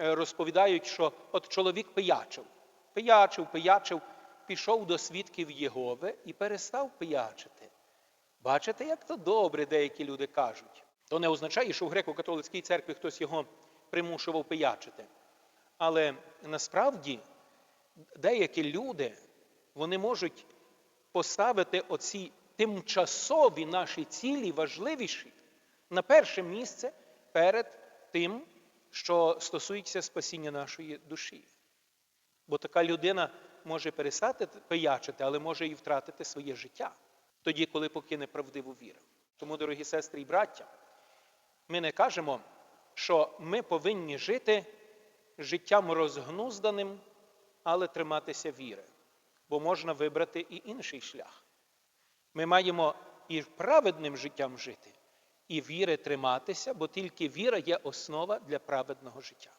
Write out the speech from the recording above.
е, розповідають, що от чоловік пиячив, пиячив, пиячив, пішов до свідків Єгови і перестав пиячити. Бачите, як то добре, деякі люди кажуть. То не означає, що в греко-католицькій церкві хтось його примушував пиячити. Але насправді деякі люди вони можуть поставити оці тимчасові наші цілі важливіші на перше місце перед тим, що стосується спасіння нашої душі. Бо така людина може перестати пиячити, але може і втратити своє життя тоді, коли покине правдиву віру. Тому, дорогі сестри і браття, ми не кажемо, що ми повинні жити життям розгнузданим, але триматися віри, бо можна вибрати і інший шлях. Ми маємо і праведним життям жити, і віри триматися, бо тільки віра є основа для праведного життя.